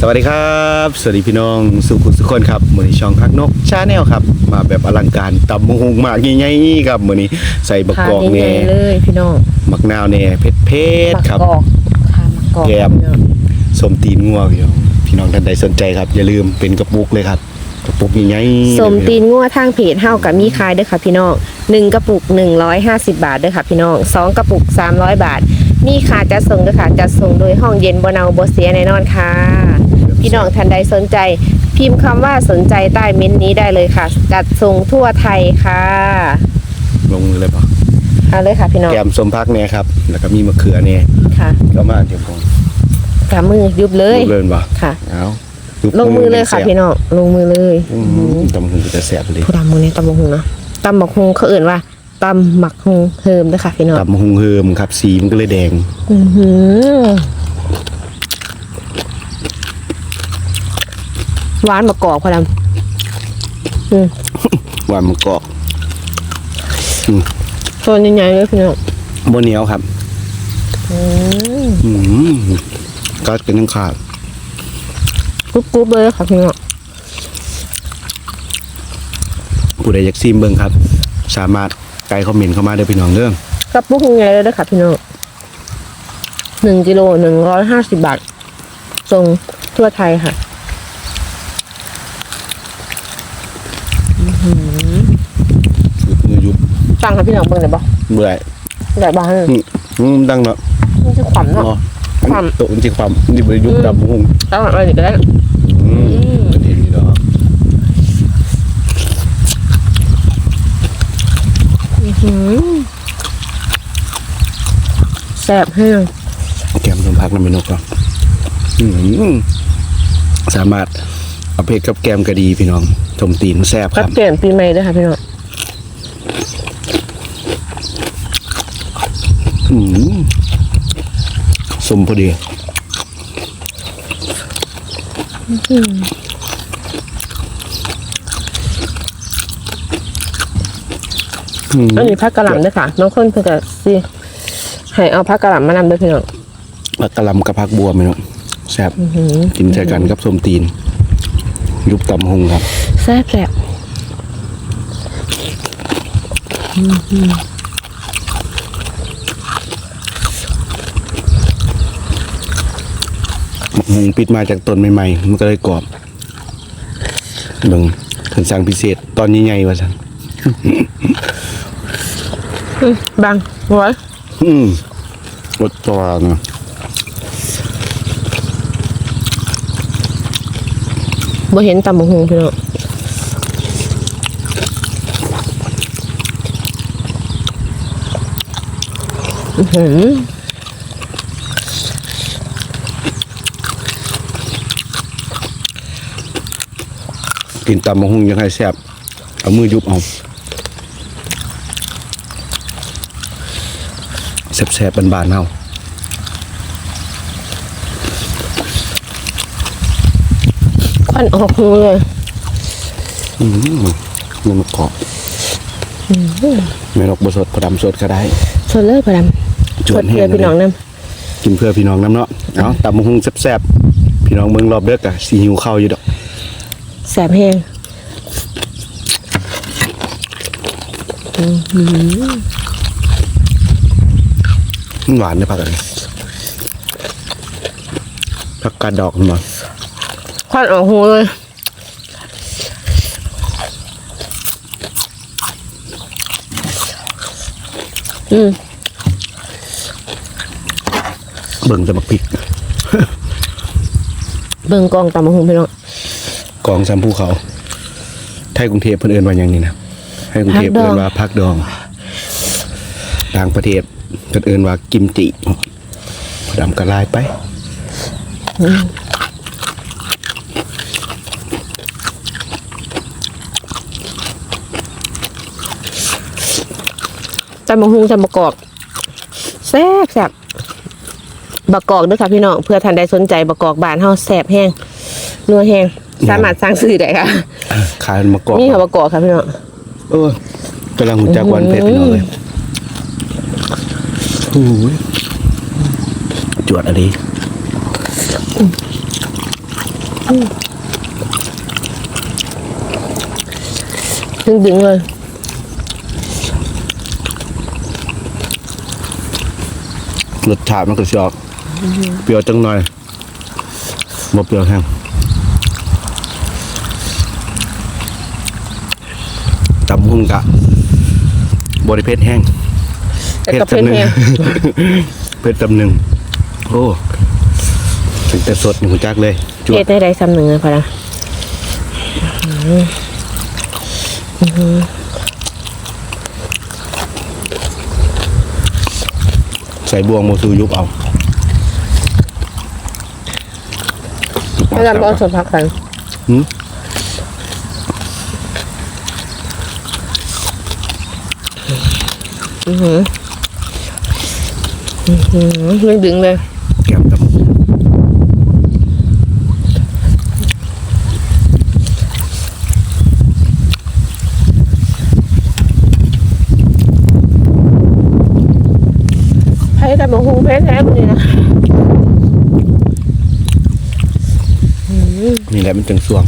สวัสดีครับ สวัสดีพี่น้องสุขุมสุขคนครับมือนี้ช่องพักนกชาแนลครับ มาแบบอลังการตำมะฮุงมากใหญ่ๆครับมือนี้ใส่บักค่ะกอกใหแน่ญ่ๆเลยพี่น้องมักนาวแน่เผ็ดเผ็ดมักครับกอกค่ะมักกอกแกมพี่น้องสมตีนงัวพี่น้องพี่น้องท่านใดสนใจครับ อย่าลืมเป็นกระปุกเลยครับกระปุกใหญ่ๆสมตีนงัวทางเพจเฮากับมีขายเด้อค่ะพี่น้องหนึ่งกระปุก150บาทเด้อค่ะพี่น้องสองกระปุก300บาท มีค่าจัดส่งเด้อค่ะจัดส่งโดยห้องเย็นบ่เนาบ่เสียแน่นอนค่ะ พี่น้องท่านใดสนใจ พิมพ์คำว่าสนใจใต้เม้นต์นี้ได้เลยค่ะ จัดส่งทั่วไทยค่ะลงมือเลยปะเอาเลยค่ะพี่น้องแกมสมพักแน่ครับ แล้วก็มีมะเขือแน่ค่ะก็มาเดี๋ยวผมกำมือยุบเลยลูกเลินปะค่ะ เอาลงมือเลยค่ะพี่น้องลงมือเลยอืมตำมะฮุงจะแสบเลยผู้ดำมือนี้ตำบักฮุงนะตำบักฮุงเขาเอื่นว่าตำหมักฮุงเฮิมเด้อค่ะพี่น้องตำมะฮุงเฮิมครับ สีมันก็เลยแดง อื้อหือ หวานมะกอกพอดำอืมหวานมะกอกตัวใหญ่ๆเลยพี่น้องบนเหนียวครับ อืมอืมก็เป็นทั้งขาดกรุบกรุบเลยค่ะพี่น้องผู้ใดอยากซิมเบิ่งครับ สามารถไกลคอมเมนต์เข้ามาเด้อพี่น้องเด้อกับปุกฮุงใหญ่เลยเด้อค่ะพี่น้องหนึ่งกิโลหนึ่งร้อยห้าสิบบาทส่งทั่วไทยค่ะ มือยุบตั้งค่ะพี่น้องเบิ่งได้บ่เบื่อได้บ้างอืมอืมดังเนาะมันจะขวัญเนาะ เนาะความโตมันสิความนี่บ่ได้ยุบดำหุงตั้งอะไรนี่ก็ได้ อืมเป็นเห็นอยู่ดอกหืมแซ่บแห้งแกมสมพักน้ำเป็นนกเนาะอืมสามารถ เอาเพชรกับแกมก็ดีพี่น้องชมตีนแซ่บคกัรับบเปลี่ยนปีใหม่ด้วยค่ะพี่น้องอืมสมพอดีอืมอันนี้ผักกะหล่ำด้วยค่ะ น้องคนเพิ่งจะสิให้เอาผักกะหล่ำมานำด้วยพี่น้องผักกะหล่ำกับผักบัวไหมเนาะแซ่บกินใส่กันกับส้มตีน ยุบตำหงครับแซ่บแซ่บหงปิดมาจากต้นใหม่ๆ มันก็เลยกรอบเบิ่งถึงสั่งพิเศษตอนนี้ใหญ่ว่าสั่นอืมบังไว้อืมรสตัวนะ บ่เห็นตำบักหงพี่น้องอื้อหือกินตำมะฮุงยังให้แซ่บเอามือยุบเอาแซ่บๆบานๆเฮา ควันออกหูเลยอืมมันมะกรอบแม่นกบสดพอดำสดก็ได้สดเลยพอดำจสวดนแห้เพื่องพี่น้องนำกินเพื่อพี่น้องน้ำเนาะเอาตำมะฮุงแซ่บๆพี่น้องเมืองรอบเด้อกะสีหิวข้าวอยู่ดอกแซ่บแห้งมันหวานได้อผักอะไรผักกาดดอกมันมา ควันออกหูเลยอืมเบิ่งแต่บักพริก เบิ่งกองตำบักหงพี่น้องกองซ้ำภูเขา ไทยกรุงเทพเพิ่นเอิ้นว่าหยังนี่นะไทยกรุงเทพผักดองเอิ้นว่าผักดอง ต่างประเทศเพิ่นเอิ้นว่ากิมจิพอดำกระลายไป ตำบักหงตำบักกอกแซ่บแซ่บบักกอกด้วยค่ะพี่น้องเพื่อท่านใดสนใจบักกอกบานเฮาแซ่บแห้งนัวแห้งสามารถสั่งซื้อได้ค่ะขายมะกอกนี่ค่ะบักกอกค่ะพี่น้องเออกำลังหูจักหวันเผ็ดพี่น้องเลยโอ้ยจวดอะไรดึงดึงๆเลย รสชาติมันก็สิออกเปรี้ยวจังหน่อยบ่เปรี้ยวแห้งตำหุ่งกะบริเพชรแห้งแต่กระเพาะจำหนึ่งแห้งเพชรตำหนึ่งโอ้ถึงแต่สดหนูจักเลยจวเฮ็ดดได้ได้ซ้ำหนึ่งเลยพอละ ใส่บวงโมซูยุบเอาให้เราเอาส่วนพักกันหืมอือหือ อือหือดึงดึงๆเลย แก้มตำ ให้แต่ บอกฮูเพชรแท้คนนี้นะนี่แหละมันจังสวง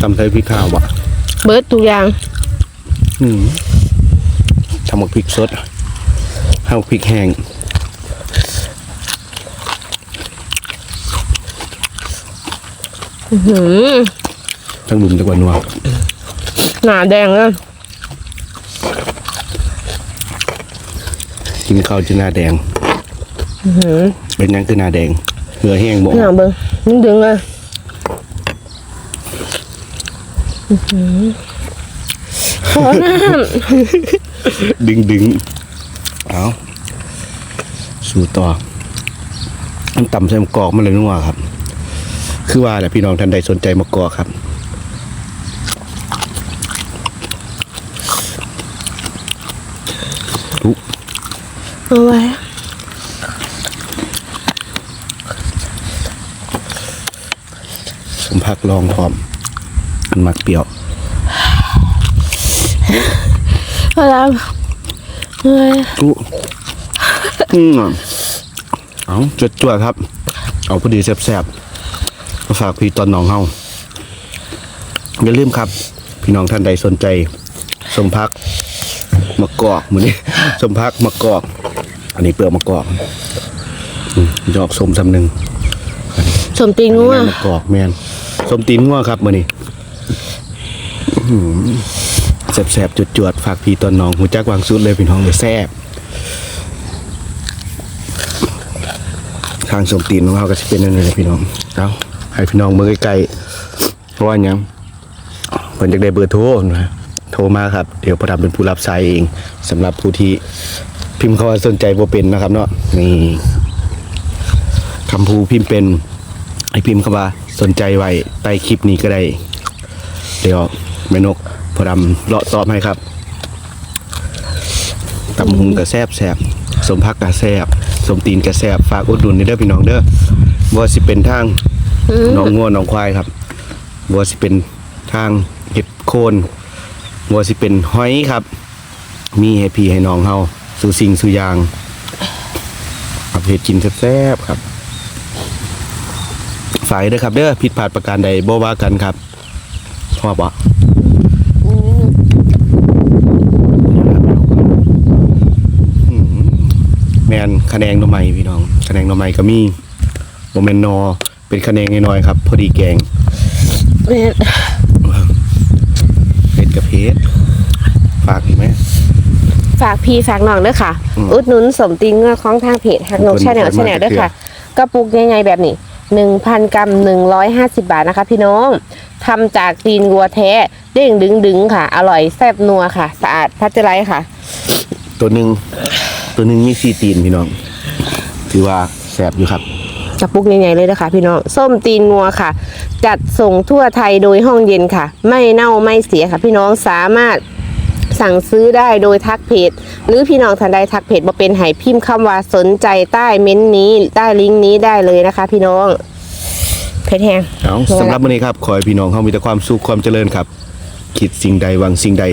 ตำใส่พริกข้าวบะเบิร์ดทุกอย่างอืมทำหมกพริกสดทำหมกพริกแห้งอื้อหือทั้งลุมจังหวัดนัวหนาแดงเลย กินข้าวจะหน้าแดง เป็นหยังคือหน้าแดงเหงื่อแห้งบ่หนาเบิ้งดึงดึงๆเลยอื้อหือขอน้ดึงดึงเอาสู่ต่อมันต่ำใส่มะกอกมันเลยนัวครับ คือว่าแหละพี่น้องท่านใดสนใจมะกอกครับ เอาไว้ผมพักลองพร้อม มันมักเปรี้ยวเอาแล้วเอาไว้อุ๊อืมเอาจดจวดๆครับ เอาพอดีแซ่บๆมาฝากพี่ตอนน้องเฮาอย่าลืมครับ พี่น้องท่านใดสนใจ สมพักมะกอกมือนี้สมพักมะกอก อันนี้เปลือกมะกอกอืมดอกสมสำหนึ่งสมตีนงัวแม่นมะกอกแมนสมตีนงัวครับมือนี้อื้อหือแสบๆจวดๆฝากพี่ตอนน้องหูจักวางสุดเลยพี่น้องเลยแซ่บทางสมตีนของเราก็จะเป็นนั่นเลยพี่น้องเอาให้พี่น้องเมื่อใกล้ๆเพราะว่าหยังเพิ่นจะได้เบอร์โทรนะโทรมาครับ เดี๋ยวพระดำเป็นผู้รับสายเองสำหรับผู้ที่ พิมพ์คำว่าสนใจบ่เป็นนะครับ เนาะนี่คำพูพิมพ์เป็นให้พิมพ์คำว่าสนใจไว้ใต้คลิปนี้ก็ได้ เดี๋ยวแม่นกพระดำเลาะตอบให้ครับตำหุงกระแซบแซบสมพักกระแซบสมตีนกระแซบฝากอุดหนุนเด้อพี่น้องเด้อบ่ว่าสิเป็นทางหน้องงัวหน้องควายครับบัวสิเป็นทางเห็ดโคนบัวสิเป็นหอยครับ มีให้พี่ให้น้องเฮา สู่สิ่งสู่อย่างเอาไปเฮ็ดกินแซ่บๆครับฝ่ายเด้อครับเด้อผิดพลาดประการใดบ่ว่ากันครับพ่อบ่อืมแมนคะแนนหน่อไม้พี่น้องคะแนนหน่อไม้ก็มีบ่แม่นนอ เป็นคะแนนน้อยๆครับ พอดีแกงแม่นเผ็ดกับเพชรฝากอีกไหม ฝากพี่ฝากน้องเด้อค่ะอืมอุดหนุนสมตีนงัวของทางเพจหักนกเพิ่นชาแนลเพิ่นชาแนลมาเด้อจากค่ะกระปุกใหญ่ๆแบบนี้หนึ่งพันกรัมหนึ่งร้อยห้าสิบบาทนะคะ พี่น้องทำจากตีนวัวแท้เด้งดึงดึงๆค่ะ อร่อยแซ่บนัวค่ะ สะอาดพัชไรค่ะ ตัวหนึ่งตัวหนึ่งมีสี่ตีนพี่น้องถือว่าแสบอยู่ครับกระปุกใหญ่ๆเลยนะคะพี่น้องส้มตีนงัวค่ะ จัดส่งทั่วไทยโดยห้องเย็นค่ะ ไม่เน่าไม่เสียค่ะ พี่น้องสามารถ สั่งซื้อได้โดยทักเพจหรือพี่น้องท่านใดทักเพจมาเป็นไหพิมพ์คำว่าสนใจใต้เม้นต์นี้ใต้ลิงก์นี้ได้เลยนะคะ พี่น้องเพชรแห้งเอาสำหรับวันนี้ครับขอให้พี่น้องเขามีแต่ความสุขความเจริญครับ คิดสิ่งใดหวังสิ่งใด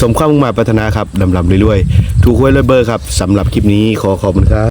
สมความมุ่งหมายปรารถนาครับดำลำเรื่อยๆถูกหวยรวยเบอร์ครับสำหรับคลิปนี้ขอขอบคุณครับ